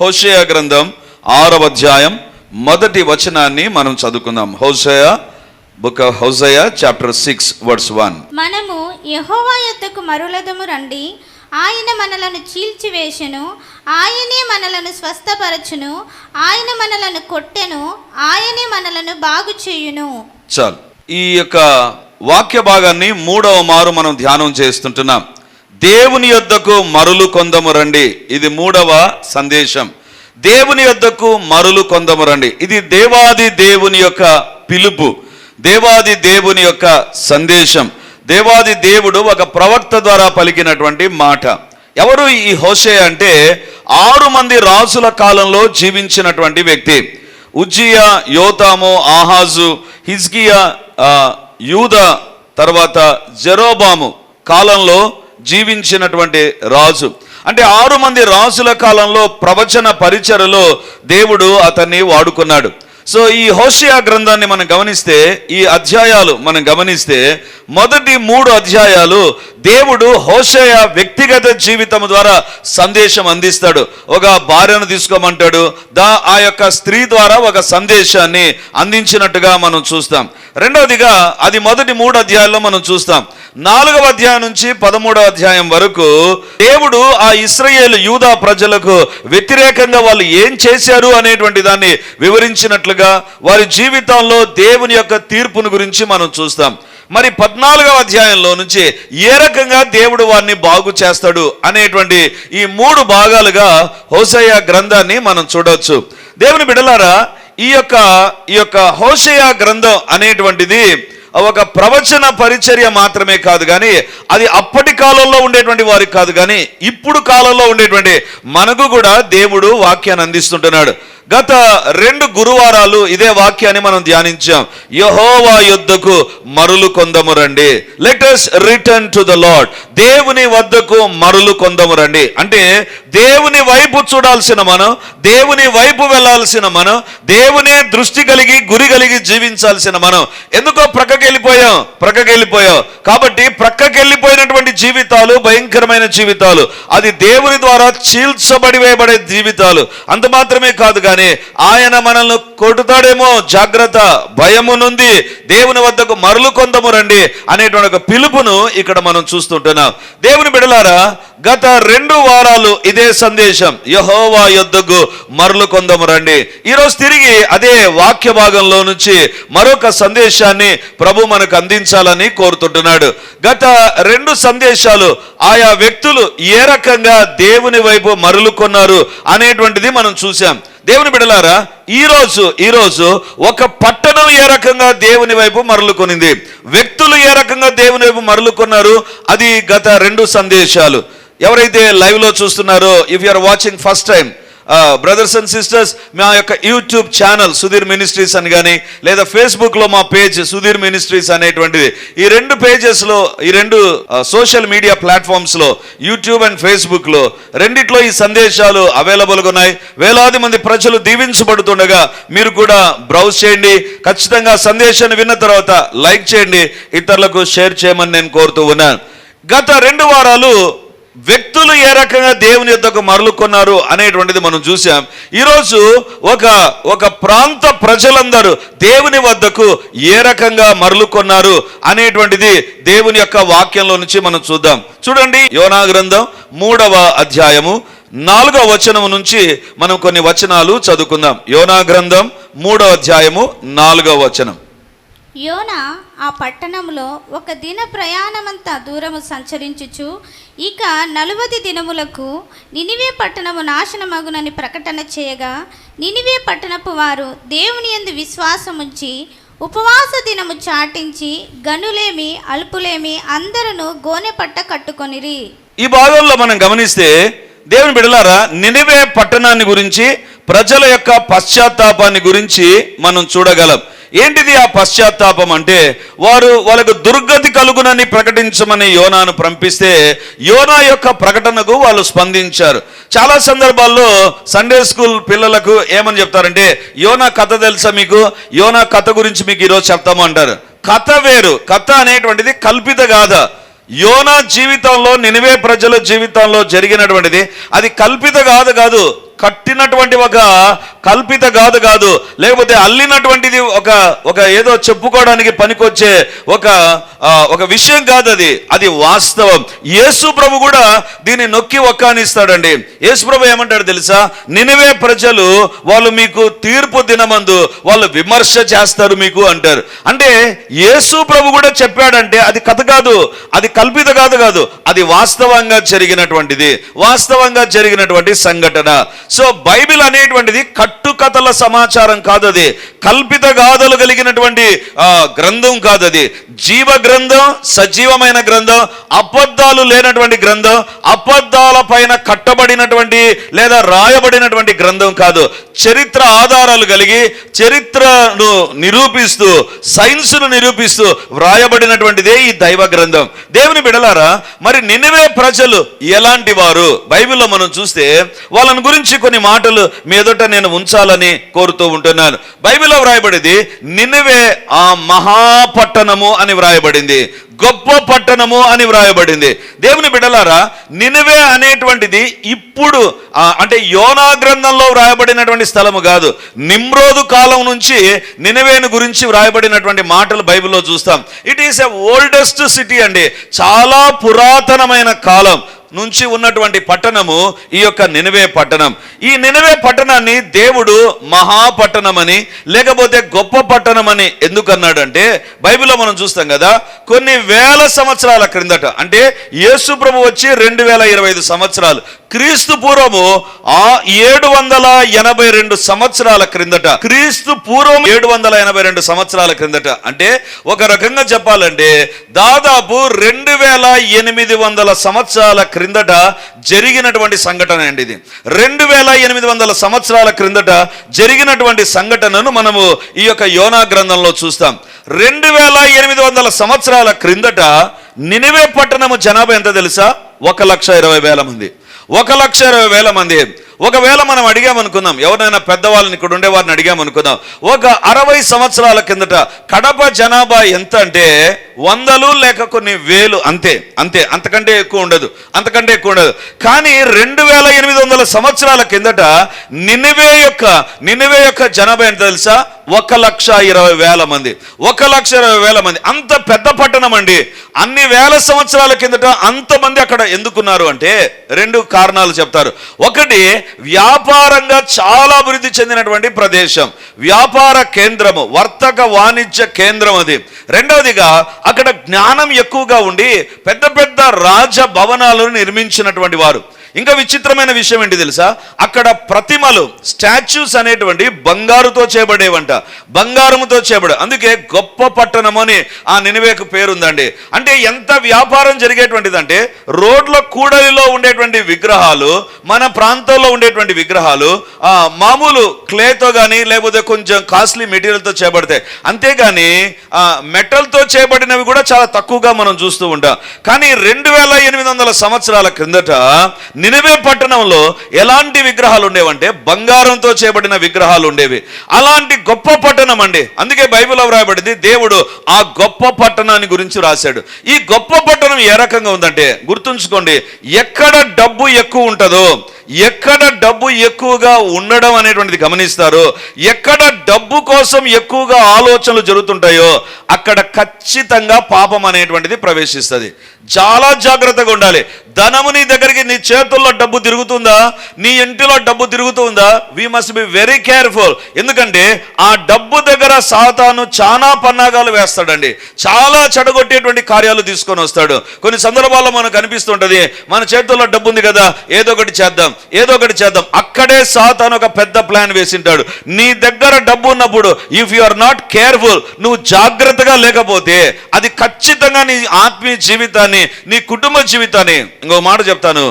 హోషేయ గ్రంథం ఆరవ అధ్యాయం మొదటి వచనాన్ని మనం చదువుకుందాం. హోషేయ book of Hosea chapter six words one. మనము యెహోవా యొద్దకు మరులదము రండి. ఆయన మనలను చీల్చివేసెను ఆయనే మనలను స్వస్థపరచును. ఆయన మనలను కొట్టెను. ఆయనే మనలను బాగు చేయును. చాలు. ఈ యొక్క వాక్య భాగాన్ని మూడవ మారు మనం ధ్యానం చేస్తుంటున్నాం. దేవుని యొద్దకు మరులు కొందము రండి. ఇది మూడవ సందేశం. దేవుని యొద్దకు మరులు కొందము రండి ఇది దేవాది దేవుని యొక్క పిలుపు. దేవాది దేవుని యొక్క సందేశం. దేవాది దేవుడు ఒక ప్రవక్త ద్వారా పలికినటువంటి మాట. ఎవరు ఈ హోషే అంటే? ఆరు మంది రాజుల కాలంలో జీవించినటువంటి వ్యక్తి. ఉజ్జియా యోతాము ఆహాజు హిజ్కియా యూద తర్వాత జెరోబాము కాలంలో జీవించినటువంటి రాజు. అంటే ఆరు మంది రాజుల కాలంలో ప్రవచన పరిచరలో దేవుడు అతన్ని వాడుకున్నాడు. సో ఈ హోషియా గ్రంథాన్ని మనం గమనిస్తే ఈ అధ్యాయాలు మనం గమనిస్తే మొదటి మూడు అధ్యాయాలు దేవుడు హోషయ వ్యక్తిగత జీవితం ద్వారా సందేశం అందిస్తాడు. ఒక భార్యను తీసుకోమంటాడు. దా ఆ యొక్క స్త్రీ ద్వారా ఒక సందేశాన్ని అందించినట్టుగా మనం చూస్తాం. రెండవదిగా అది మొదటి మూడు అధ్యాయాల్లో మనం చూస్తాం. నాలుగవ అధ్యాయం నుంచి పదమూడవ అధ్యాయం వరకు దేవుడు ఆ ఇస్రయేల్ యూదా ప్రజలకు వ్యతిరేకంగా వాళ్ళు ఏం చేశారు అనేటువంటి దాన్ని వివరించినట్లుగా వారి జీవితంలో దేవుని యొక్క తీర్పును గురించి మనం చూస్తాం. మరి పద్నాలుగవ అధ్యాయంలో నుంచి ఏ రకంగా దేవుడు వారిని బాగు చేస్తాడు అనేటువంటి ఈ మూడు భాగాలుగా హోసయ్య గ్రంథాన్ని మనం చూడవచ్చు దేవుని బిడలారా ఈ యొక్క ఈ యొక్క హోషయ గ్రంథం అనేటువంటిది ఒక ప్రవచన పరిచర్య మాత్రమే కాదు కానీ అది అప్పటి కాలంలో ఉండేటువంటి వారికి కాదు కానీ ఇప్పుడు కాలంలో ఉండేటువంటి మనకు కూడా దేవుడు వాక్యాన్ని అందిస్తుంటున్నాడు. గత రెండు గురువారాలు ఇదే వాక్యాన్ని మనం ధ్యానించాం. యహోవా యుద్ధకు మరులు కొందము రండి. Let return to the lord దేవుని వద్దకు మరులు కొందము రండి. అంటే దేవుని వైపు చూడాల్సిన మనం దేవుని వైపు వెళ్ళాల్సిన మనం దేవుని దృష్టి కలిగి గురి కలిగి జీవించాల్సిన మనం. ఎందుకో ప్రక్కకి వెళ్ళిపోయాం ప్రక్కకి వెళ్ళిపోయాం కాబట్టి ప్రక్కకి వెళ్ళిపోయినటువంటి జీవితాలు భయంకరమైన జీవితాలు. అది దేవుని ద్వారా చీల్చబడి వేయబడే జీవితాలు. అంత మాత్రమే కాదు కానీ ఆయన మనల్ని కొట్టుతాడేమో జాగ్రత్త భయము నుండి దేవుని వద్దకు మరలు కొందము రండి అనేటువంటి ఒక పిలుపును ఇక్కడ మనం చూస్తుంటున్నాం. దేవుని బిడలారా గత రెండు వారాలు ఇదే సందేశం. యహోవా యొద్దకు మరలు కొందము రండి. ఈరోజు తిరిగి అదే వాక్య భాగంలో నుంచి మరొక సందేశాన్ని ప్రభు మనకు అందించాలని కోరుతుంటున్నాడు. గత రెండు సందేశాలు ఆయా వ్యక్తులు ఏ రకంగా దేవుని వైపు మరలుకొన్నారు అనేటువంటిది మనం చూసాం దేవుని బిడలారా ఈ రోజు ఈ రోజు ఒక పట్టణం ఏ రకంగా దేవుని వైపు మరలుకొనింది? వ్యక్తులు ఏ రకంగా దేవుని వైపు మరలుకున్నారు? అది గత రెండు సందేశాలు. ఎవరైతే లైవ్లో చూస్తున్నారో if you are watching first time brothers and sisters మా యొక్క యూట్యూబ్ ఛానల్ సుధీర్ మినిస్ట్రీస్ అని కానీ లేదా ఫేస్బుక్లో మా పేజ్ సుధీర్ మినిస్ట్రీస్ అనేటువంటిది. ఈ రెండు పేజెస్లో ఈ రెండు సోషల్ మీడియా ప్లాట్ఫామ్స్లో యూట్యూబ్ అండ్ ఫేస్బుక్లో రెండిట్లో ఈ సందేశాలు అవైలబుల్గా ఉన్నాయి. వేలాది మంది ప్రజలు దీవించబడుతుండగా మీరు కూడా బ్రౌజ్ చేయండి. ఖచ్చితంగా సందేశాన్ని విన్న తర్వాత లైక్ చేయండి. ఇతరులకు షేర్ చేయమని నేను కోరుతూ ఉన్నాను. గత రెండు వారాలు వ్యక్తులు ఏ రకంగా దేవుని యొద్దకు మరలుకున్నారు అనేటువంటిది మనం చూసాం ఈరోజు ఒక ఒక ప్రాంత ప్రజలందరూ దేవుని వద్దకు ఏ రకంగా మరలుకున్నారు అనేటువంటిది దేవుని యొక్క వాక్యంలో నుంచి మనం చూద్దాం. చూడండి యోనా గ్రంథం మూడవ అధ్యాయము నాలుగవ వచనం నుంచి మనం కొన్ని వచనాలు చదువుకుందాం. యోనా గ్రంథం మూడవ అధ్యాయము నాలుగవ వచనం. యోన ఆ పట్టణంలో ఒక దిన ప్రయాణమంతా దూరము సంచరించుచు ఇక నలువది దినములకు నినివే పట్టణము నాశనమగునని ప్రకటన చేయగా నినివే పట్టణపు వారు దేవుని యందు విశ్వాసముంచి ఉపవాస దినము చాటించి గనులేమి అల్పులేమి అందరూ గోనె పట్ట కట్టుకొనిరి. ఈ భాగంలో మనం గమనిస్తే దేవుని బిడలారా నినివే పట్టణాన్ని గురించి ప్రజల యొక్క పశ్చాత్తాపాన్ని గురించి మనం చూడగలం. ఏంటిది ఆ పశ్చాత్తాపం అంటే? వారు వాళ్ళకు దుర్గతి కలుగునని ప్రకటించమని యోనాను పంపిస్తే యోనా యొక్క ప్రకటనకు వాళ్ళు స్పందించారు. చాలా సందర్భాల్లో సండే స్కూల్ పిల్లలకు ఏమని చెప్తారంటే యోనా కథ తెలుసా మీకు? యోనా కథ గురించి మీకు ఈరోజు చెప్తాము అంటారు. కథ వేరు. కథ అనేటువంటిది కల్పిత గాథ. యోనా జీవితంలో నినివే ప్రజల జీవితంలో జరిగినటువంటిది. అది కల్పిత గాథ కాదు. కట్టినటువంటి ఒక కల్పిత కాదు కాదు లేకపోతే అల్లినటువంటిది ఒక ఒక ఏదో చెప్పుకోవడానికి పనికొచ్చే ఒక ఒక విషయం కాదు అది. అది వాస్తవం. యేసు ప్రభు కూడా దీన్ని నొక్కి ఒక్కానిస్తాడండి. యేసు ప్రభు ఏమంటాడు తెలుసా? నినివే ప్రజలు వాళ్ళు మీకు తీర్పు దినమందు వాళ్ళు విమర్శ చేస్తారు మీకు అంటారు. అంటే యేసు ప్రభు కూడా చెప్పాడంటే అది కథ కాదు అది కల్పిత కాదు కాదు అది వాస్తవంగా జరిగినటువంటిది వాస్తవంగా జరిగినటువంటి సంఘటన. సో బైబిల్ అనేటువంటిది కట్టుకథల సమాచారం కాదది. కల్పిత గాథలు కలిగినటువంటి ఆ, గ్రంథం కాదది. జీవ గ్రంథం సజీవమైన గ్రంథం అబద్ధాలు లేనటువంటి గ్రంథం అబద్ధాల పైన కట్టబడినటువంటి లేదా రాయబడినటువంటి గ్రంథం కాదు. చరిత్ర ఆధారాలు కలిగి చరిత్రను నిరూపిస్తూ సైన్స్ను నిరూపిస్తూ వ్రాయబడినటువంటిదే ఈ దైవ గ్రంథం. దేవుని బిడలారా మరి నిన్నవే ప్రజలు ఎలాంటి వారు? బైబిల్లో మనం చూస్తే వాళ్ళని గురించి కొన్ని మాటలు మీదట నేను ఉంచాలని కోరుతూ ఉంటున్నాను. బైబిల్లో వ్రాయబడేది నిన్నవే ఆ మహాపట్టణము అని వ్రాయబడింది. గొప్ప పట్టణము అని వ్రాయబడింది. దేవుని బిడలారా నినవే అనేటువంటిది ఇప్పుడు అంటే యోనా గ్రంథంలో వ్రాయబడినటువంటి స్థలము కాదు. నిమ్రోదు కాలం నుంచి నినవేను గురించి వ్రాయబడినటువంటి మాటలు బైబిల్లో చూస్తాం. It is a oldest city అండి. చాలా పురాతనమైన కాలం. నుంచి ఉన్నటువంటి పట్టణము ఈ యొక్క నినవే పట్టణం. ఈ నినవే పట్టణాన్ని దేవుడు మహాపట్టణమని లేకపోతే గొప్ప పట్టణమని ఎందుకు అన్నాడంటే బైబిల్లో మనం చూస్తాం కదా కొన్ని వేల సంవత్సరాల క్రిందట అంటే యేసు ప్రభు వచ్చి రెండు వేల ఇరవై ఐదు సంవత్సరాలు క్రీస్తు పూర్వము ఆ ఏడు వందల ఎనభై రెండు సంవత్సరాల క్రిందట క్రీస్తు పూర్వం ఏడు వందల ఎనభై రెండు సంవత్సరాల క్రిందట అంటే ఒక రకంగా చెప్పాలంటే దాదాపు రెండు వేల ఎనిమిది వందల సంవత్సరాల క్రిందట జరిగినటువంటి సంఘటన అండి ఇది. రెండు వేల ఎనిమిది వందల సంవత్సరాల క్రిందట జరిగినటువంటి సంఘటనను మనము ఈ యొక్క యోనా గ్రంథంలో చూస్తాం. రెండు వేల ఎనిమిది వందల సంవత్సరాల క్రిందట నినివే పట్టణము జనాభా ఎంత తెలుసా? ఒక లక్ష ఇరవై వేల మంది. ఒక లక్ష ఇరవై వేల మంది. ఒకవేళ మనం అడిగామనుకుందాం ఎవరైనా పెద్దవాళ్ళని ఇక్కడ ఉండే వారిని అడిగామనుకుందాం ఒక అరవై సంవత్సరాల కిందట కడప జనాభా ఎంత అంటే వందలు లేక కొన్ని వేలు అంతే అంతే అంతకంటే ఎక్కువ ఉండదు అంతకంటే ఎక్కువ ఉండదు. కానీ రెండు వేల ఎనిమిది వందల సంవత్సరాల కిందట నినివే యొక్క నినివే యొక్క జనాభా ఎంత తెలుసా? ఒక లక్ష ఇరవై వేల మంది ఒక లక్ష ఇరవై వేల మంది. అంత పెద్ద పట్టణం అండి. అన్ని వేల సంవత్సరాల కిందట అంతమంది అక్కడ ఎందుకున్నారు అంటే రెండు కారణాలు చెప్తారు. ఒకటి వ్యాపారంగా చాలా అభివృద్ధి చెందినటువంటి ప్రదేశం. వ్యాపార కేంద్రము వర్తక వాణిజ్య కేంద్రం అది. రెండవదిగా అక్కడ జ్ఞానం ఎక్కువగా ఉండి పెద్ద పెద్ద రాజ భవనాలను నిర్మించినటువంటి వారు. ఇంకా విచిత్రమైన విషయం ఏంటి తెలుసా? అక్కడ ప్రతిమలు స్టాచ్యూస్ అనేటువంటి బంగారుతో చేయబడేవంట. బంగారముతో చేయబడే అందుకే గొప్ప పట్టణం అని ఆ నినివేకు పేరుందండి. అంటే ఎంత వ్యాపారం జరిగేటువంటిదంటే రోడ్ల కూడలిలో ఉండేటువంటి విగ్రహాలు మన ప్రాంతంలో ఉండేటువంటి విగ్రహాలు మామూలు క్లేతో కానీ లేకపోతే కొంచెం కాస్ట్లీ మెటీరియల్తో చేయబడతాయి. అంతేగాని మెటల్తో చేయబడినవి కూడా చాలా తక్కువగా మనం చూస్తూ ఉంటాం. కానీ రెండు వేల ఎనిమిది వందల సంవత్సరాల క్రిందట నినవే పట్టణంలో ఎలాంటి విగ్రహాలు ఉండేవంటే బంగారంతో చేయబడిన విగ్రహాలు ఉండేవి. అలాంటి గొప్ప పట్టణం అండి. అందుకే బైబిల్లో వ్రాయబడింది దేవుడు ఆ గొప్ప పట్టణాన్ని గురించి రాశాడు. ఈ గొప్ప పట్టణం ఏ రకంగా ఉందంటే గుర్తుంచుకోండి ఎక్కడ డబ్బు ఎక్కువ ఉంటుందో ఎక్కడ డబ్బు ఎక్కువగా ఉండడం అనేటువంటిది గమనిస్తారు. ఎక్కడ డబ్బు కోసం ఎక్కువగా ఆలోచనలు జరుగుతుంటాయో అక్కడ ఖచ్చితంగా పాపం అనేటువంటిది ప్రవేశిస్తుంది. చాలా జాగ్రత్తగా ఉండాలి. ధనము నీ దగ్గరికి నీ చేతుల్లో డబ్బు తిరుగుతుందా? నీ ఇంటిలో డబ్బు తిరుగుతుందా? We must be very careful ఎందుకంటే ఆ డబ్బు దగ్గర సాతాను చాలా పన్నాగాలు వేస్తాడండి. చాలా చెడగొట్టేటువంటి కార్యాలు తీసుకొని వస్తాడు. కొన్ని సందర్భాల్లో మనకు అనిపిస్తుంటది మన చేతుల్లో డబ్బు ఉంది కదా ఏదో ఒకటి చేద్దాం ఏదో ఒకటి చేద్దాం. అక్కడే సాతాను ఒక పెద్ద ప్లాన్ వేసింటాడు. నీ దగ్గర డబ్బు ఉన్నప్పుడు if you are not careful నువ్వు జాగ్రత్తగా లేకపోతే అది ఖచ్చితంగా నీ ఆత్మీయ జీవితాన్ని నీ కుటుంబ జీవితాన్ని ఇంకో మాట చెప్తాను.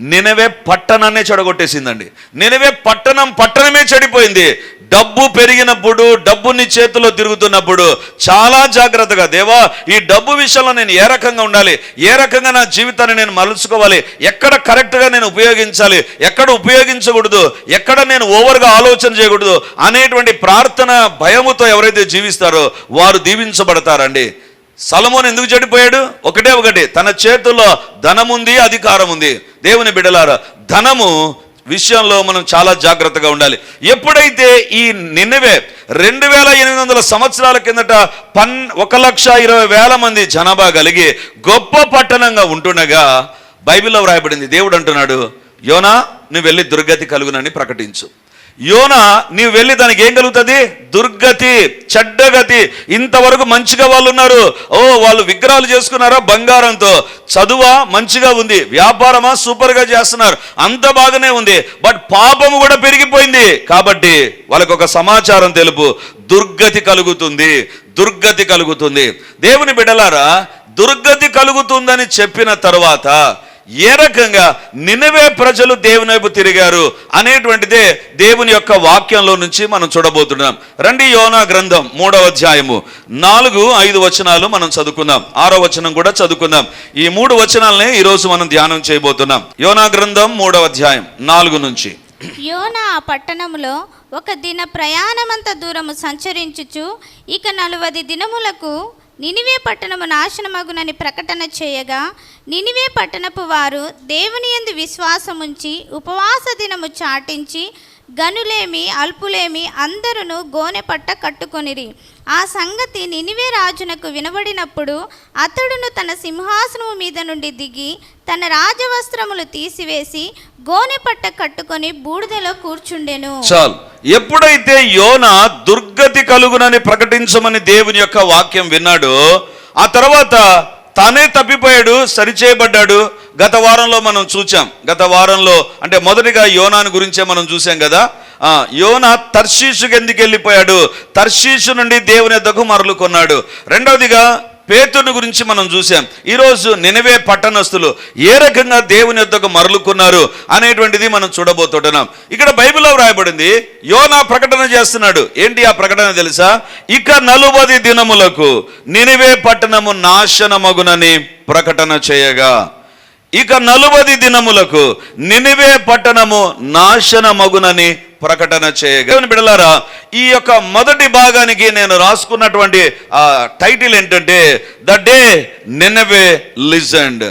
నినవే పట్టణాన్నే చెడగొట్టేసిందండి. నినవే పట్టణం పట్టణమే చెడిపోయింది. డబ్బు పెరిగినప్పుడు డబ్బు నీ చేతిలో తిరుగుతున్నప్పుడు చాలా జాగ్రత్తగా దేవా ఈ డబ్బు విషయంలో నేను ఏ రకంగా ఉండాలి? ఏ రకంగా నా జీవితాన్ని నేను మలుచుకోవాలి? ఎక్కడ కరెక్ట్గా నేను ఉపయోగించాలి? ఎక్కడ ఉపయోగించకూడదు? ఎక్కడ నేను ఓవర్గా ఆలోచన చేయకూడదు? అనేటువంటి ప్రార్థన భయముతో ఎవరైతే జీవిస్తారో వారు దీవించబడతారండి. సలమోన్ ఎందుకు చెడిపోయాడు? ఒకటే ఒకటి తన చేతుల్లో ధనముంది అధికారం ఉంది దేవుని బిడలారా ధనము విషయంలో మనం చాలా జాగ్రత్తగా ఉండాలి. ఎప్పుడైతే ఈ నిన్నవే రెండు వేల ఎనిమిది వందల సంవత్సరాల కిందట పన్ ఒక లక్ష ఇరవై వేల మంది జనాభా కలిగి గొప్ప పట్టణంగా ఉంటుండగా బైబిల్లో వ్రాయబడింది దేవుడు అంటున్నాడు యోనా నువ్వు వెళ్ళి దుర్గతి కలుగునని ప్రకటించు. యోన నీవు వెళ్ళి దానికి ఏం కలుగుతుంది? దుర్గతి చెడ్డగతి. ఇంతవరకు మంచిగా వాళ్ళు ఉన్నారు ఓ వాళ్ళు విగ్రహాలు చేసుకున్నారా బంగారంతో. చదువా మంచిగా ఉంది. వ్యాపారమా సూపర్గా చేస్తున్నారు. అంత బాగానే ఉంది. బట్ పాపము కూడా పెరిగిపోయింది. కాబట్టి వాళ్ళకు ఒక సమాచారం తెలుపు. దుర్గతి కలుగుతుంది. దుర్గతి కలుగుతుంది. దేవుని బిడలారా దుర్గతి కలుగుతుందని చెప్పిన తర్వాత ఏ రకంగా నినవే ప్రజలు దేవుని వైపు తిరిగారు అనేటువంటిదే దేవుని యొక్క వాక్యంలో నుంచి మనం చూడబోతున్నాం. రండి యోనా గ్రంథం మూడవ అధ్యాయము. నాలుగు ఐదు వచనాలు మనం చదువుకుందాం. ఆరో వచనం కూడా చదువుకుందాం. ఈ మూడు వచనాలనే ఈరోజు మనం ధ్యానం చేయబోతున్నాం. యోనా గ్రంథం మూడవ అధ్యాయం నాలుగు నుంచి. యోన ఆ పట్టణములో ఒక దిన ప్రయాణమంత దూరము సంచరించుచు ఇక నలువది దినములకు నినివే పట్టణము నాశనమగునని ప్రకటన చేయగా నినివే పట్టణపు వారు దేవుని యందు విశ్వాసముంచి ఉపవాస దినము చాటించి గనులేమి అల్పులేమి అందరును గోనెపట్ట కట్టుకొనిరి. ఆ సంగతి నినివే రాజునకు వినబడినప్పుడు అతడును తన సింహాసనము మీద నుండి దిగి తన రాజవస్త్రములు తీసివేసి గోనెపట్ట కట్టుకొని బూడిదలో కూర్చుండెను. చాలు. ఎప్పుడైతే యోన దుర్గతి కలుగునని ప్రకటించమని దేవుని యొక్క వాక్యం విన్నాడో ఆ తర్వాత తానే తప్పిపోయాడు సరిచేయబడ్డాడు గత వారంలో మనం చూచాం. గత వారంలో అంటే మొదటిగా యోనాను గురించే మనం చూసాం కదా. యోన తర్షీషుకి ఎందుకు వెళ్ళిపోయాడు? తర్షీషు నుండి దేవుని యొద్దకు మరలు కొన్నాడు. రెండవదిగా పేతుని గురించి మనం చూసాం ఈరోజు నినవే పట్టణస్థులు ఏ రకంగా దేవుని యొద్దకు మరలుకున్నారు అనేటువంటిది మనం చూడబోతుంటున్నాం. ఇక్కడ బైబిల్లో వ్రాయబడింది యోనా ప్రకటన చేస్తున్నాడు. ఏంటి ఆ ప్రకటన తెలుసా? ఇక నలుబది దినములకు నినివే పట్టణము నాశనమగునని ప్రకటన చేయగా. ఇక నలుబది దినములకు నినివే పట్టణము నాశనమగునని ప్రకటన చేయగలను బిడలారా ఈ యొక్క మొదటి భాగానికి నేను రాసుకున్నటువంటి ఆ టైటిల్ ఏంటంటే the day Nineveh legend.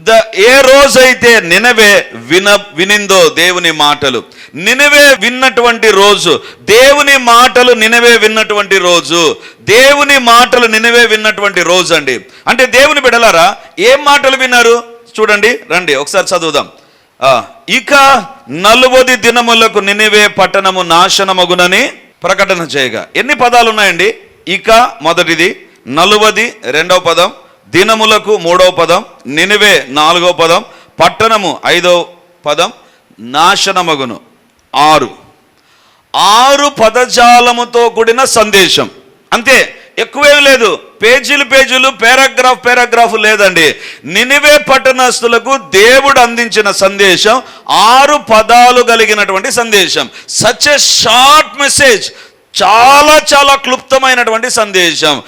The ఏ రోజైతే నినవే విన వినిందో దేవుని మాటలు నినవే విన్నటువంటి రోజు దేవుని మాటలు నినవే విన్నటువంటి రోజు దేవుని మాటలు నినవే విన్నటువంటి రోజు అండి అంటే దేవుని బిడలారా ఏం మాటలు విన్నారు? చూడండి రండి ఒకసారి చదువుదాం. ఇక నలువది దినములకు నినివే పట్టణము నాశనమగునని ప్రకటన చేయగా. ఎన్ని పదాలు ఉన్నాయండి ఇక మొదటిది నలువది రెండవ పదం దినములకు మూడవ పదం నినివే నాలుగవ పదం పట్టణము ఐదవ పదం నాశనమగును. ఆరు. ఆరు పదజాలముతో కూడిన సందేశం. అంతే. ఎక్కువేం లేదు. పేజీలు పేజీలు పారాగ్రాఫ్ పారాగ్రాఫ్ లేదండి. నినివే పట్టణస్తులకు దేవుడు అందించిన సందేశం ఆరు పదాలు కలిగినటువంటి సందేశం. సచ్ ఎ షార్ట్ మెసేజ్ చాలా చాలా క్లుప్తమైనటువంటి సందేశం.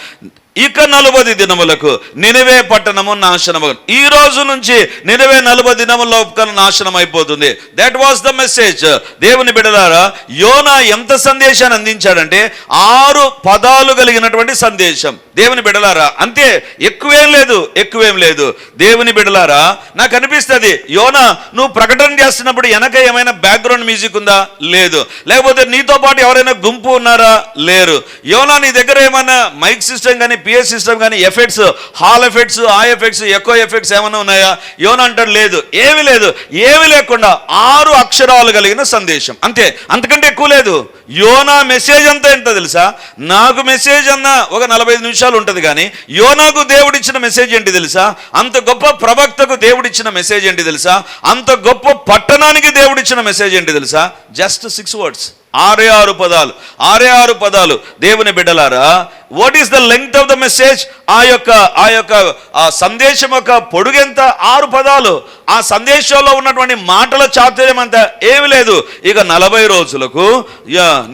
ఇక నలభై దినములకు నినవే పట్టణము నాశనము. ఈ రోజు నుంచి నినవే నలభై దినముల నాశనం అయిపోతుంది. దట్ వాస్ ద మెసేజ్ దేవుని బిడలారా యోనా ఎంత సందేశాన్ని అందించాడంటే ఆరు పదాలు కలిగినటువంటి సందేశం. దేవుని బిడలారా అంతే ఎక్కువేం లేదు ఎక్కువేం లేదు. దేవుని బిడలారా నాకు అనిపిస్తుంది యోనా నువ్వు ప్రకటన చేస్తున్నప్పుడు వెనక ఏమైనా బ్యాక్గ్రౌండ్ మ్యూజిక్ ఉందా? లేదు. లేకపోతే నీతో పాటు ఎవరైనా గుంపు ఉన్నారా? లేరు. యోనా నీ దగ్గర ఏమైనా మైక్ సిస్టమ్ కానీ పిఎస్ సిస్టమ్ కానీ ఎఫెక్ట్స్ హాల్ ఎఫెక్ట్స్ ఆ ఎఫెక్ట్స్ ఎక్కువ ఎఫెక్ట్స్ ఏమైనా ఉన్నాయా? యోనా లేదు. ఏమి లేదు. ఏమి లేకుండా ఆరు అక్షరాలు కలిగిన సందేశం. అంతే. అంతకంటే ఎక్కువ లేదు. యోనా మెసేజ్ అంతా ఏంటో తెలుసా? నాకు మెసేజ్ అన్న ఒక నలభై నిమిషాలు ఉంటుంది కానీ యోనాకు దేవుడిచ్చిన మెసేజ్ ఏంటి తెలుసా? అంత గొప్ప ప్రవక్తకు దేవుడిచ్చిన మెసేజ్ ఏంటి తెలుసా? అంత గొప్ప పట్టణానికి దేవుడిచ్చిన మెసేజ్ ఏంటి తెలుసా? Just six words. ఆరే ఆరు పదాలు ఆరే ఆరు పదాలు. దేవుని బిడ్డలారా what is the length of the message ఆ యొక్క ఆ యొక్క ఆ సందేశం యొక్క పొడుగెంత ఆరు పదాలు. ఆ సందేశంలో ఉన్నటువంటి మాటల చాతుర్యం అంత ఏమి లేదు. ఇక నలభై రోజులకు యా,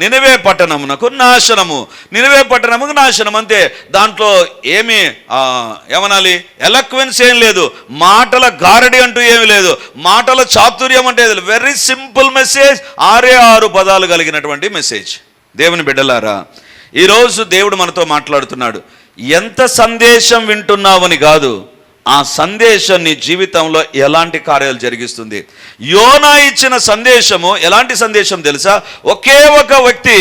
పట్టణమునకు నాశనము. నినవే పట్టణముకు నాశనం అంతే. దాంట్లో ఏమి ఏమనాలి? ఎలక్వెన్స్ ఏం లేదు. మాటల గారడి అంటూ ఏమి లేదు. మాటల చాతుర్యం అంటే వెరీ సింపుల్ మెసేజ్ ఆరే ఆరు పదాలు కలిగినటువంటి మెసేజ్ దేవుని బిడ్డలారా ఈరోజు దేవుడు మనతో మాట్లాడుతున్నాడు. ఎంత సందేశం వింటున్నావని కాదు ఆ సందేశం నీ జీవితంలో ఎలాంటి కార్యాలు జరిగిస్తుంది? యోనా ఇచ్చిన సందేశము ఎలాంటి సందేశం తెలుసా? ఒకే ఒక వ్యక్తి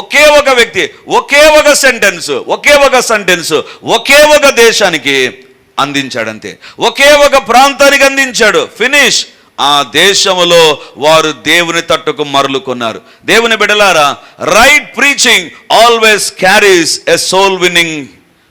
ఒకే ఒక వ్యక్తి ఒకే ఒక సెంటెన్స్ ఒకే ఒక సెంటెన్స్ ఒకే ఒక దేశానికి అందించాడంతే. ఒకే ఒక ప్రాంతానికి అందించాడు. ఫినిష్ ఆ దేశములో వారు దేవుని తట్టుకు మరలుకున్నారు. దేవుని బిడలారా right preaching always carries a soul winning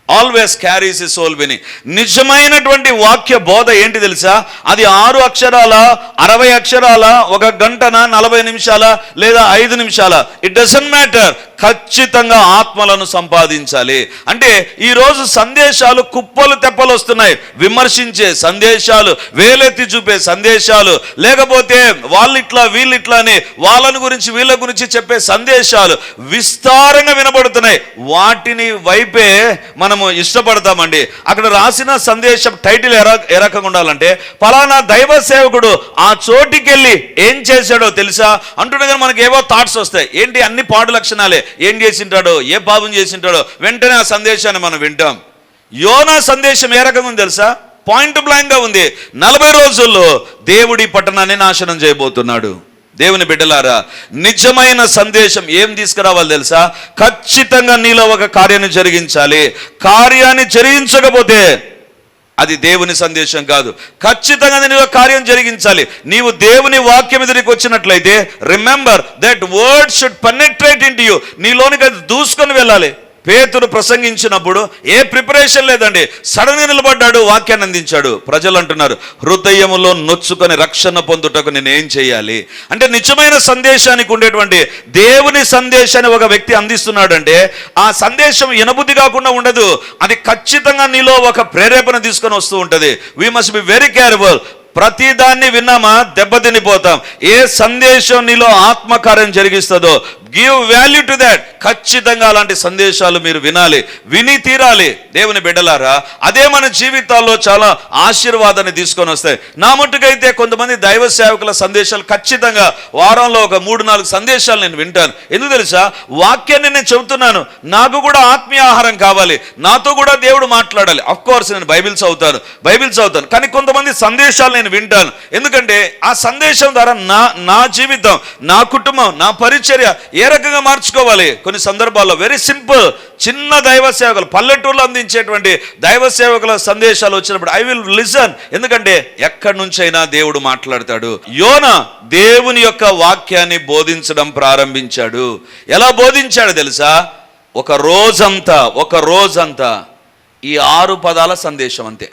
always carries is soul విని. నిజమైనటువంటి వాక్య బోధ ఏంటి తెలుసా? అది ఆరు అక్షరాల అరవై అక్షరాల ఒక గంటన నలభై నిమిషాల లేదా ఐదు నిమిషాల. ఇట్ డజంట్ మ్యాటర్ ఖచ్చితంగా ఆత్మలను సంపాదించాలి. అంటే ఈ రోజు సందేశాలు కుప్పలు తెప్పలు వస్తున్నాయి. విమర్శించే సందేశాలు వేలెత్తి చూపే సందేశాలు లేకపోతే వాళ్ళిట్లా వీళ్ళిట్లా అని వాళ్ళని గురించి వీళ్ళ గురించి చెప్పే సందేశాలు విస్తారంగా వినబడుతున్నాయి. వాటిని వైపే మనం మనము ఇష్టపడతామండి. అక్కడ రాసిన సందేశం టైటిల్ ఎర ఏ రకంగా ఉండాలంటే ఫలానా దైవ సేవకుడు ఆ చోటికెళ్ళి ఏం చేశాడో తెలుసా? అంటుండే కానీ మనకి ఏవో థాట్స్ వస్తాయి. ఏంటి అన్ని పాడు లక్షణాలే? ఏం చేసింటాడో? ఏ పాపం చేసింటాడో? వెంటనే ఆ సందేశాన్ని మనం వింటాం. యోనా సందేశం ఏ రకంగా ఉంది తెలుసా? పాయింట్ బ్లాంక్గా ఉంది. నలభై రోజుల్లో దేవుడి పట్టణాన్ని నాశనం చేయబోతున్నాడు. దేవుని బిడ్డలారా నిజమైన సందేశం ఏం తీసుకురావాలి తెలుసా? ఖచ్చితంగా నీలో ఒక కార్యాన్ని జరిగించాలి. కార్యాన్ని జరిగించకపోతే అది దేవుని సందేశం కాదు. ఖచ్చితంగా నీలో కార్యం జరిగించాలి. నీవు దేవుని వాక్యం ఎదురికి వచ్చినట్లయితే remember that word should penetrate in you నీలోనికి అది దూసుకొని వెళ్ళాలి. పేతురు ప్రసంగించినప్పుడు ఏ ప్రిపరేషన్ లేదండి. సడన్ నిలబడ్డాడు వాక్యాన్ని అందించాడు. ప్రజలు అంటున్నారు హృదయములో నొచ్చుకొని రక్షణ పొందుటకు నేను ఏం చేయాలి? అంటే నిజమైన సందేశానికి ఉండేటువంటి దేవుని సందేశాన్ని ఒక వ్యక్తి అందిస్తున్నాడంటే ఆ సందేశం ఎనబుద్ధి కాకుండా ఉండదు. అది ఖచ్చితంగా నీలో ఒక ప్రేరేపణ తీసుకొని వస్తూ ఉంటుంది. We must be very careful ప్రతిదాన్ని విన్నామా? దెబ్బతినిపోతాం ఏ సందేశం నీలో ఆత్మకార్యం జరిగిస్తుందో గివ్ వాల్యూ టు దాట్ ఖచ్చితంగా అలాంటి సందేశాలు మీరు వినాలి. విని తీరాలి. దేవుని బిడ్డలారా అదే మన జీవితాల్లో చాలా ఆశీర్వాదాన్ని తీసుకొని వస్తాయి. నా మటుకైతే కొంతమంది దైవ సేవకుల సందేశాలు ఖచ్చితంగా వారంలో ఒక మూడు నాలుగు సందేశాలు నేను వింటాను. ఎందుకు తెలుసా? వాక్యాన్ని నేను చెబుతున్నాను. నాకు కూడా ఆత్మీయ ఆహారం కావాలి. నాతో కూడా దేవుడు మాట్లాడాలి. అఫ్ కోర్స్ నేను బైబిల్ చదువుతాను. బైబిల్ చదువుతాను. కానీ కొంతమంది సందేశాలు నేను వింటాను. ఎందుకంటే ఆ సందేశం ద్వారా నా నా జీవితం నా కుటుంబం నా పరిచర్య ఏ రకంగా మార్చుకోవాలి? కొన్ని సందర్భాల్లో వెరీ సింపుల్ చిన్న దైవ సేవకులు పల్లెటూరులో అందించేటువంటి దైవ సేవకుల సందేశాలు వచ్చినప్పుడు ఐ విల్ లిసన్ ఎందుకంటే ఎక్కడి నుంచైనా దేవుడు మాట్లాడతాడు. యోన దేవుని యొక్క వాక్యాన్ని బోధించడం ప్రారంభించాడు. ఎలా బోధించాడు తెలుసా? ఒక రోజంతా ఒక రోజంతా ఈ ఆరు పదాల సందేశం అంతే.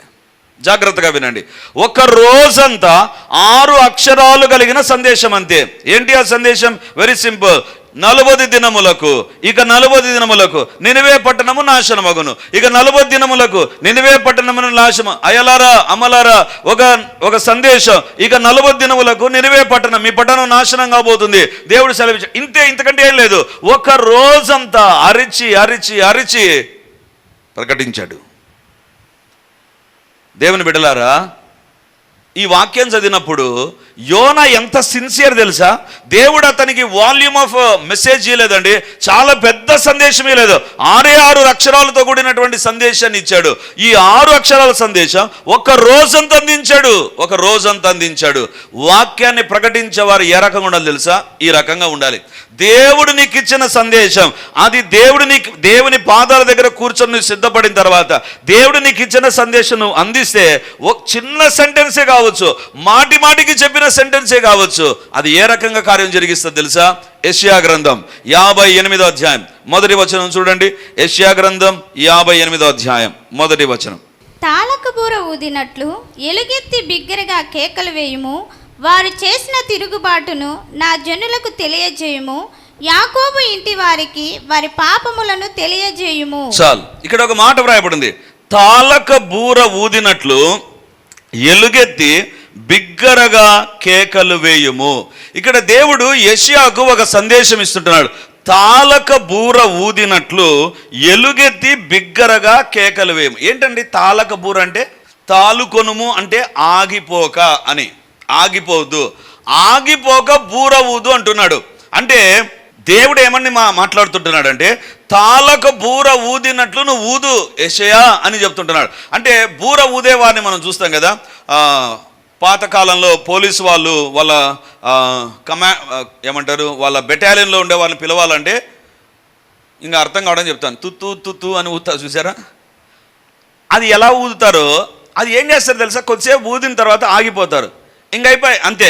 జాగ్రత్తగా వినండి. ఒక రోజంతా ఆరు అక్షరాలు కలిగిన సందేశం అంతే. ఏంటి ఆ సందేశం? వెరీ సింపుల్ నలభై దినములకు ఇక నలభై దినములకు నినివే పట్టణము నాశనమగును. ఇక నలభై దినములకు నినివే పట్టణమును నాశనం అయలారా అమలారా ఒక ఒక సందేశం. ఇక నలభై దినములకు నినివే పట్టణం మీ పట్టణం నాశనం కాబోతుంది. దేవుడు సెలవు ఇంతే ఇంతకంటే ఏం లేదు. ఒక రోజంతా అరిచి అరిచి అరిచి ప్రకటించాడు. దేవుని బిడ్డలారా ఈ వాక్యం చదివినప్పుడు యోన ఎంత సిన్సియర్ తెలుసా? దేవుడు అతనికి వాల్యూమ్ ఆఫ్ మెసేజ్ ఇవ్వలేదండి చాలా పెద్ద సందేశం లేదు ఆరే ఆరు అక్షరాలతో కూడినటువంటి సందేశాన్ని ఇచ్చాడు. ఈ ఆరు అక్షరాల సందేశం ఒక రోజంతా అందించాడు. ఒక రోజంతా అందించాడు. వాక్యాన్ని ప్రకటించేవారు ఏ రకంగా ఉండాలి తెలుసా? ఈ రకంగా ఉండాలి. దేవుడు నీకు ఇచ్చిన సందేశం అది దేవుడు నీకు దేవుని పాదాల దగ్గర కూర్చొని సిద్ధపడిన తర్వాత దేవుడు నీకు ఇచ్చిన సందేశం నువ్వు అందిస్తే ఒక చిన్న సెంటెన్సే కావచ్చు. మాటి మాటికి చెప్పిన సెంటెన్సే కావచ్చు అది ఏ రకంగా కార్యం జరిగిస్తుంది తెలుసా? యెషయా గ్రంథం యాభై ఎనిమిదో అధ్యాయం. మొదటి వచనం చూడండి. యెషయా గ్రంథం యాభై ఎనిమిదో అధ్యాయం. మొదటి వచనం. తాళకబూర ఊదినట్లు ఎలుగెత్తి బిగ్గరగా కేకలు వేయుము. వారు చేసిన తిరుగుబాటును నా జనులకు తెలియజేయుము. యాకోబు ఇంటి వారికి వారి పాపములను తెలియజేయుము. చాలు. ఇక్కడ ఒక మాట వ్రాయబడింది. తాలక బూర ఊదినట్లు ఎలుగెత్తి బిగ్గరగా కేకలు వేయుము. ఇక్కడ దేవుడు యషియాకు ఒక సందేశం ఇస్తుంటున్నాడు. తాలక బూర ఊదినట్లు ఎలుగెత్తి బిగ్గరగా కేకలు వేయము. ఏంటండి తాలక బూర అంటే? తాలుకొనుము అంటే ఆగిపోక అని. ఆగిపోవద్దు ఆగిపోక బూర ఊదు అంటున్నాడు. అంటే దేవుడు ఏమని మా మాట్లాడుతుంటున్నాడంటే తాళక బూర ఊదినట్లు నువ్వు ఊదు ఏషయా అని చెప్తుంటున్నాడు. అంటే బూర ఊదే వారిని మనం చూస్తాం కదా పాతకాలంలో పోలీసు వాళ్ళు వాళ్ళ కమా ఏమంటారు వాళ్ళ బెటాలియన్లో ఉండే వాళ్ళని పిలవాలంటే ఇంకా అర్థం కావడం చెప్తాను. తుత్తు తుత్తు అని ఊతారు చూసారా అది ఎలా ఊదుతారో అది ఏం చేస్తారు తెలుసా? కొద్దిసేపు ఊదిన తర్వాత ఆగిపోతారు. ఇంక అయిపోయి అంతే.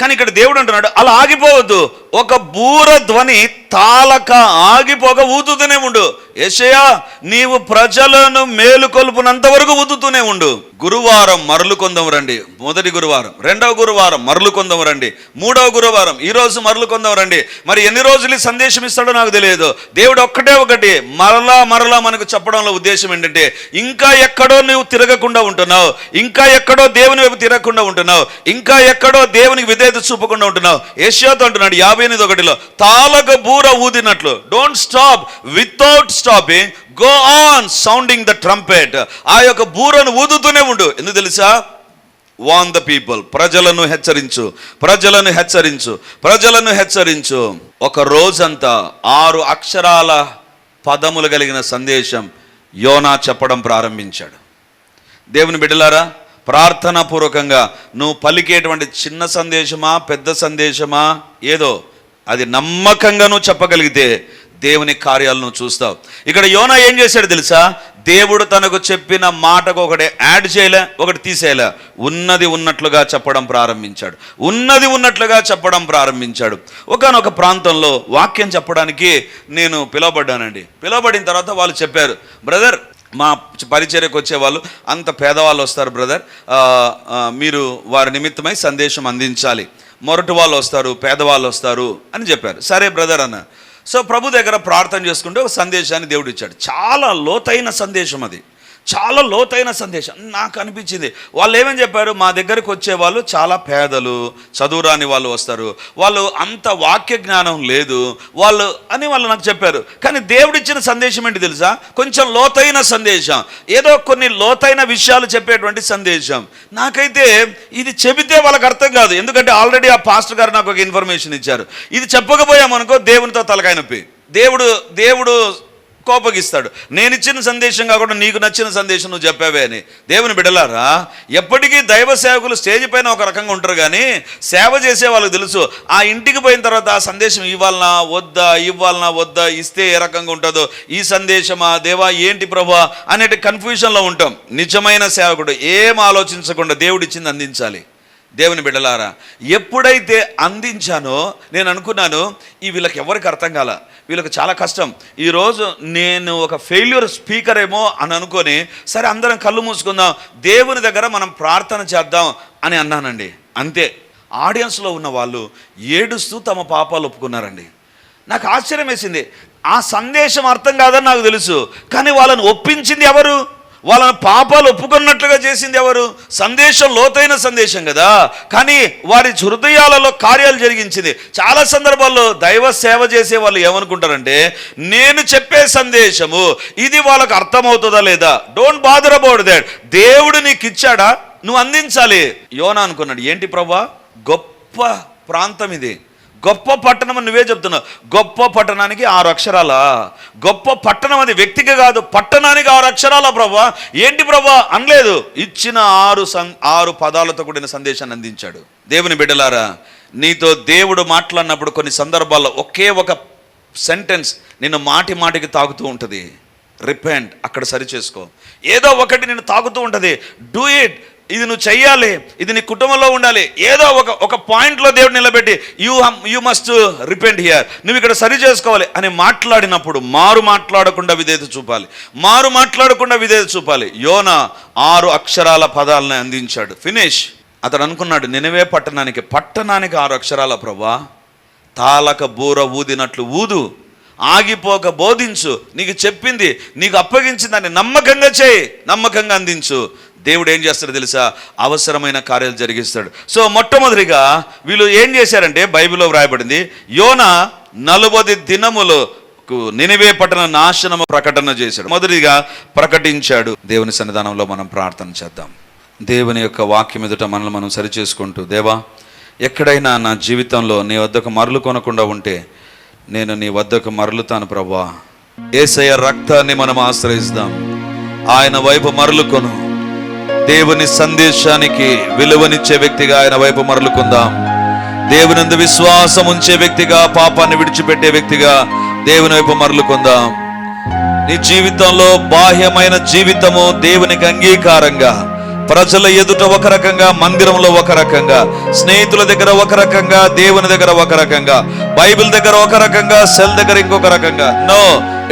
కానీ ఇక్కడ దేవుడు అంటున్నాడు అలా ఆగిపోవద్దు. ఒక బూర ధ్వని తాళక ఆగిపోక ఊదుతూనే ఉండు. యశయా నీవు ప్రజలను మేలుకొల్పునంత వరకు ఊదుతూనే ఉండు. గురువారం మరలు కొందం రండి. మొదటి గురువారం రెండవ గురువారం మరలు కొందం రండి. మూడవ గురువారం ఈ రోజు మరలు కొందం రండి. మరి ఎన్ని రోజులు ఈ సందేశం ఇస్తాడో నాకు తెలియదు. దేవుడు ఒక్కటే ఒకటి మరలా మరలా మనకు చెప్పడంలో ఉద్దేశం ఏంటంటే ఇంకా ఎక్కడో నువ్వు తిరగకుండా ఉంటున్నావు. ఇంకా ఎక్కడో దేవుని వైపు తిరగకుండా ఉంటున్నావు. ఇంకా ఎక్కడో దేవునికి విధేయత చూపకుండా ఉంటున్నావు. ఏషియాతో అంటున్నాడు యాభై ఎనిమిది ఒకటిలో? తాళక బూర ఊదినట్లు. Don't stop without stopping go on sounding the trumpet ఆ యొక్క బూరను ఊదుతూనే ఉండు. ఎందుకు తెలుసా? వాన్ ద పీపుల్ ప్రజలను హెచ్చరించు. ప్రజలను హెచ్చరించు. ప్రజలను హెచ్చరించు. ఒక రోజంతా ఆరు అక్షరాల పదములు కలిగిన సందేశం యోనా చెప్పడం ప్రారంభించాడు. దేవుని బిడ్డలారా ప్రార్థనాపూర్వకంగా నువ్వు పలికేటువంటి చిన్న సందేశమా పెద్ద సందేశమా ఏదో అది నమ్మకంగా నువ్వు చెప్పగలిగితే దేవుని కార్యాలను చూస్తావు. ఇక్కడ యోనా ఏం చేశాడు తెలుసా? దేవుడు తనకు చెప్పిన మాటకు ఒకటి యాడ్ చేయలే ఒకటి తీసేయలే. ఉన్నది ఉన్నట్లుగా చెప్పడం ప్రారంభించాడు. ఉన్నది ఉన్నట్లుగా చెప్పడం ప్రారంభించాడు. ఒకనొక ప్రాంతంలో వాక్యం చెప్పడానికి నేను పిలువబడ్డానండి. పిలువబడిన తర్వాత వాళ్ళు చెప్పారు బ్రదర్ మా పరిచర్యకు వచ్చేవాళ్ళు అంత పేదవాళ్ళు వస్తారు బ్రదర్. మీరు వారి నిమిత్తమై సందేశం అందించాలి. మొరటి వాళ్ళు వస్తారు పేదవాళ్ళు వస్తారు అని చెప్పారు. సరే బ్రదర్ అన్న. సో ప్రభు దగ్గర ప్రార్థన చేసుకుంటే ఒక సందేశాన్ని దేవుడు ఇచ్చాడు. చాలా లోతైన సందేశం అది. చాలా లోతైన సందేశం. నాకు అనిపించింది. వాళ్ళు ఏమని చెప్పారు? మా దగ్గరకు వచ్చే వాళ్ళు చాలా పేదలు చదువురాని వాళ్ళు వస్తారు. వాళ్ళు అంత వాక్య జ్ఞానం లేదు. వాళ్ళు అని వాళ్ళు నాకు చెప్పారు. కానీ దేవుడిచ్చిన సందేశం ఏంటి తెలుసా? కొంచెం లోతైన సందేశం. ఏదో కొన్ని లోతైన విషయాలు చెప్పేటువంటి సందేశం. నాకైతే ఇది చెబితే వాళ్ళకి అర్థం కాదు. ఎందుకంటే ఆల్రెడీ ఆ పాస్టర్ గారు నాకు ఒక ఇన్ఫర్మేషన్ ఇచ్చారు. ఇది చెప్పకపోయామనుకో దేవునితో తలకాయ నొప్పి. దేవుడు దేవుడు కోపగిస్తాడు. నేను ఇచ్చిన సందేశం కాకుండా నీకు నచ్చిన సందేశం నువ్వు చెప్పావే అని. దేవుని బిడలారా ఎప్పటికీ దైవ సేవకులు స్టేజ్ పైన ఒక రకంగా ఉంటారు కానీ సేవ చేసే వాళ్ళకి తెలుసు ఆ ఇంటికి పోయిన తర్వాత ఆ సందేశం ఇవ్వాలనా వద్దా ఇవ్వాలనా వద్దా ఇస్తే ఏ రకంగా ఉంటుందో ఈ సందేశమా దేవా ఏంటి ప్రభా అనేటి కన్ఫ్యూజన్లో ఉంటాం. నిజమైన సేవకుడు ఏం ఆలోచించకుండా దేవుడిచ్చింది అందించాలి. దేవుని బిడ్డలారా ఎప్పుడైతే అందించానో నేను అనుకున్నాను ఈ వీళ్ళకి ఎవరికి అర్థం కాల. వీళ్ళకి చాలా కష్టం. ఈరోజు నేను ఒక ఫెయిల్యూర్ స్పీకర్ ఏమో అని అనుకొని సరే అందరం కళ్ళు మూసుకుందాం దేవుని దగ్గర మనం ప్రార్థన చేద్దాం అని అన్నానండి. అంతే. ఆడియన్స్లో ఉన్న వాళ్ళు ఏడుస్తూ తమ పాపాలు ఒప్పుకున్నారండి. నాకు ఆశ్చర్యం వేసింది ఆ సందేశం అర్థం కాదని నాకు తెలుసు. కానీ వాళ్ళని ఒప్పించింది ఎవరు? వాళ్ళని పాపాలు ఒప్పుకున్నట్లుగా చేసింది ఎవరు? సందేశం లోతైన సందేశం కదా. కానీ వారి హృదయాలలో కార్యాలు జరిగించింది. చాలా సందర్భాల్లో దైవ సేవ చేసే వాళ్ళు ఏమనుకుంటారంటే నేను చెప్పే సందేశము ఇది వాళ్ళకు అర్థమవుతుందా లేదా? డోంట్ బాదర్ అబౌట్ దాట్ దేవుడు నీకు ఇచ్చాడా నువ్వు అందించాలి. యోనా అనుకున్నాడు ఏంటి ప్రభా గొప్ప ప్రాంతం ఇది. గొప్ప పట్టణం అని నువ్వే చెప్తున్నావు. గొప్ప పట్టణానికి ఆరు అక్షరాల? గొప్ప పట్టణం అది వ్యక్తికి కాదు పట్టణానికి ఆరు అక్షరాల ప్రభా ఏంటి ప్రభా అనలేదు. ఇచ్చిన ఆరు సం ఆరు పదాలతో కూడిన సందేశాన్ని అందించాడు. దేవుని బిడ్డలారా నీతో దేవుడు మాట్లాడినప్పుడు కొన్ని సందర్భాల్లో ఒకే ఒక సెంటెన్స్ నిన్ను మాటి మాటికి తాగుతూ ఉంటుంది. రిపెంట్ అక్కడ సరి చేసుకో ఏదో ఒకటి నేను తాగుతూ ఉంటుంది. డూ ఇట్ ఇది నువ్వు చెయ్యాలి ఇది నీ కుటుంబంలో ఉండాలి. ఏదో ఒక ఒక పాయింట్లో దేవుడు నిలబెట్టి you you must repent here నువ్వు ఇక్కడ సరి చేసుకోవాలి అని మాట్లాడినప్పుడు మారు మాట్లాడకుండా విధేయత చూపాలి. మారు మాట్లాడకుండా విధేయత చూపాలి. యోన ఆరు అక్షరాల పదాలను అందించాడు. ఫినిష్. అతడు అనుకున్నాడు నినవే పట్టణానికి పట్టణానికి ఆరు అక్షరాల ప్రభా తాళక బూర ఊదినట్లు ఊదు. ఆగిపోక బోధించు. నీకు చెప్పింది నీకు అప్పగించిందని దాన్ని నమ్మకంగా చేయి నమ్మకంగా అందించు. దేవుడు ఏం చేస్తాడో తెలుసా? అవసరమైన కార్యాలు జరిగిస్తాడు. సో మొట్టమొదటిగా వీళ్ళు ఏం చేశారంటే బైబిల్లో వ్రాయబడింది యోన నలభై దినములు నినివే పట్టణ నాశనము ప్రకటన చేశాడు. మొదటిగా ప్రకటించాడు. దేవుని సన్నిధానంలో మనం ప్రార్థన చేద్దాం. దేవుని యొక్క వాక్యం ఎదుట మనల్ని మనం సరిచేసుకుంటూ దేవా ఎక్కడైనా నా జీవితంలో నీ వద్దకు మరలు కొనకుండా ఉంటే నేను నీ వద్దకు మరలుతాను ప్రభా ఏసయ రక్తాన్ని మనం ఆశ్రయిస్తాం. ఆయన వైపు మరలుకొను. దేవుని సందేశానికి విలువనిచ్చే వ్యక్తిగా ఆయన వైపు మరలుకుందాం. దేవునందు విశ్వాసం ఉంచే వ్యక్తిగా పాపాన్ని విడిచిపెట్టే వ్యక్తిగా దేవుని వైపు మరలుకుందాం. నీ జీవితంలో బాహ్యమైన జీవితము దేవునికి అంగీకారంగా ప్రజల ఎదుట ఒక రకంగా మందిరంలో ఒక రకంగా స్నేహితుల దగ్గర ఒక రకంగా దేవుని దగ్గర ఒక రకంగా బైబిల్ దగ్గర ఒక రకంగా సెల్ దగ్గర ఇంకొక రకంగా. No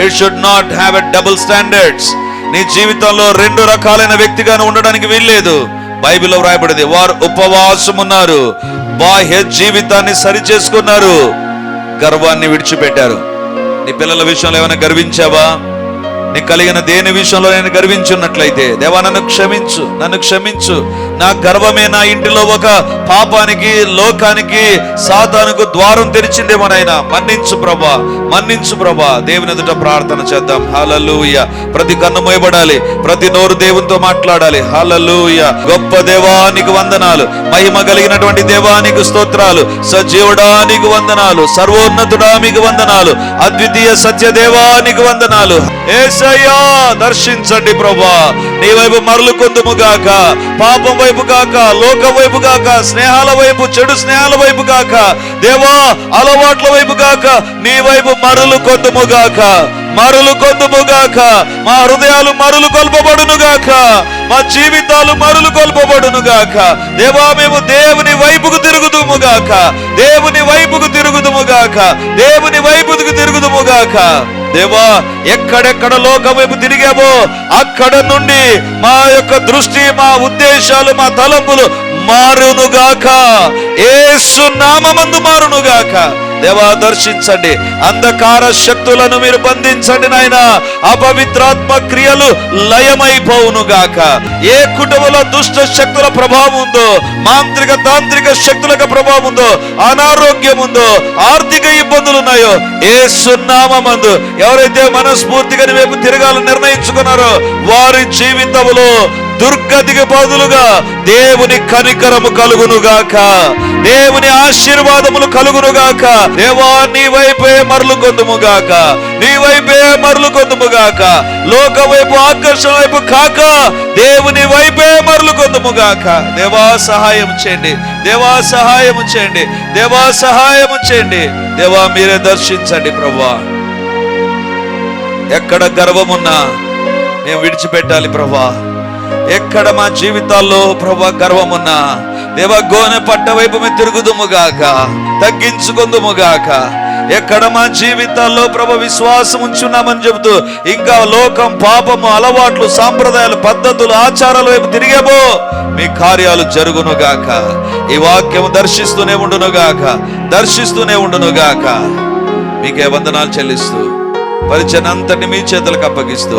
it should not have a double standards. నీ జీవితంలో రెండు రకాలైన వ్యక్తిగాను ఉండడానికి వీల్లేదు. బైబిల్లో వ్రాయబడింది వారు ఉపవాసం ఉన్నారు బాహ్య జీవితాన్ని సరి చేసుకున్నారు గర్వాన్ని విడిచిపెట్టారు. నీ పిల్లల విషయంలో ఏమైనా గర్వించావా? నీకు కలిగిన దేని విషయంలో నేను గర్వించున్నట్లయితే దేవా నన్ను క్షమించు నన్ను క్షమించు నా గర్వమే నా ఇంటిలో ఒక పాపానికి లోకానికి సాతానుకు ద్వారం తెరిచిందేమో నాయన. మన్నించు ప్రభా మన్నించు ప్రభా. దేవుని ఎదుట ప్రార్థన చేద్దాం. హలలుయ ప్రతి కన్ను మోయబడాలి ప్రతి నోరు దేవునితో మాట్లాడాలి. హలలుయ గొప్ప దేవానికి వందనాలు మహిమ కలిగినటువంటి దేవానికి స్తోత్రాలు సజీవుడానికి వందనాలు సర్వోన్నతుడా మీకు వందనాలు అద్వితీయ సత్య దేవానికి వందనాలు. ఏసయ్యా దర్శించండి ప్రభా. నీ వైపు మరలు కొందుముగాక పాపం వైపు కాక లోకం వైపు కాక స్నేహాల వైపు చెడు స్నేహాల వైపు కాక దేవా అలవాట్ల వైపు కాక నీ వైపు మరులు కొందుముగాక మరులు కొందుముగాక మా హృదయాలు మరులు కొల్పబడునుగాక మా జీవితాలు మరులు కొల్పబడునుగాక దేవా మేము దేవుని వైపుకు తిరుగుదుముగాక దేవుని వైపుకు తిరుగుదుముగాక దేవుని వైపుకు తిరుగుదుముగాక దేవా ఎక్కడెక్కడ లోకం వైపు తిరిగామో అక్కడ నుండి మా యొక్క దృష్టి మా ఉద్దేశాలు మా తలంపులు మారునుగాక. ఏసు నామందు మారునుగాక. దేవా దర్శించండి. అంధకార శక్తులను మీరు బంధించండి నాయన. అపవిత్రాత్మ క్రియలు లయమైపోవును గాక ఏ కుటుంబంలో దుష్ట శక్తుల ప్రభావం ఉందో మాంత్రిక తాంత్రిక శక్తులకు ప్రభావం ఉందో అనారోగ్యం ఉందో ఆర్థిక ఇబ్బందులు ఉన్నాయో ఏ సున్నామందు ఎవరైతే మనస్ఫూర్తిగా వైపు తిరగాలని నిర్ణయించుకున్నారో వారి జీవితంలో దుర్గతికి బదులుగా దేవుని కనికరము కలుగునుగాక. దేవుని ఆశీర్వాదములు కలుగునుగాక. దేవా నీ వైపే మరలు కొందుముగాక. నీ వైపే మరలు కొందుముగాక. లోక వైపు ఆకర్షణ వైపు కాక. దేవుని వైపే మరలు కొందుముగాక. దేవా సహాయం చేయండి. దేవా సహాయం చేయండి. దేవా సహాయం చేయండి. దేవా మీరే దర్శించండి ప్రభా ఎక్కడ గర్వమున్నా మేము విడిచిపెట్టాలి ప్రభా ఎక్కడ మా జీవితాల్లో ప్రభు గర్వమున్నా దేవ గోనె పట్ట వైపు మేము తిరుగుదుముగాక తగ్గించుకుందుముగాక ఎక్కడ మా జీవితాల్లో ప్రభ విశ్వాసం ఉంచున్నామని చెబుతూ ఇంకా లోకం పాపము అలవాట్లు సాంప్రదాయాలు పద్ధతులు ఆచారాల వైపు తిరిగేమో మీ కార్యాలు జరుగునుగాక ఈ వాక్యం దర్శిస్తూనే ఉండునుగాక దర్శిస్తూనే ఉండునుగాక మీకే వందనాలు చెల్లిస్తూ పరిచనంతటి మీ చేతులకు అప్పగిస్తూ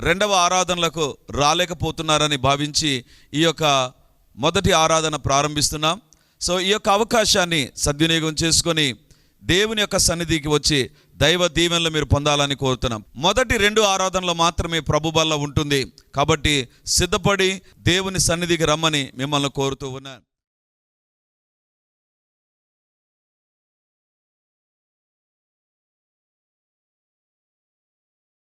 రెండవ ఆరాధనలకు రాలేకపోతున్నారని భావించి ఈ యొక్క మొదటి ఆరాధన ప్రారంభిస్తున్నాం. సో ఈ యొక్క అవకాశాన్ని సద్వినియోగం చేసుకొని దేవుని యొక్క సన్నిధికి వచ్చి దైవ దీవెనలు మీరు పొందాలని కోరుతున్నాం. మొదటి రెండు ఆరాధనలు మాత్రమే ప్రభు బల్ల ఉంటుంది. కాబట్టి సిద్ధపడి దేవుని సన్నిధికి రమ్మని మిమ్మల్ని కోరుతూ ఉన్నాను.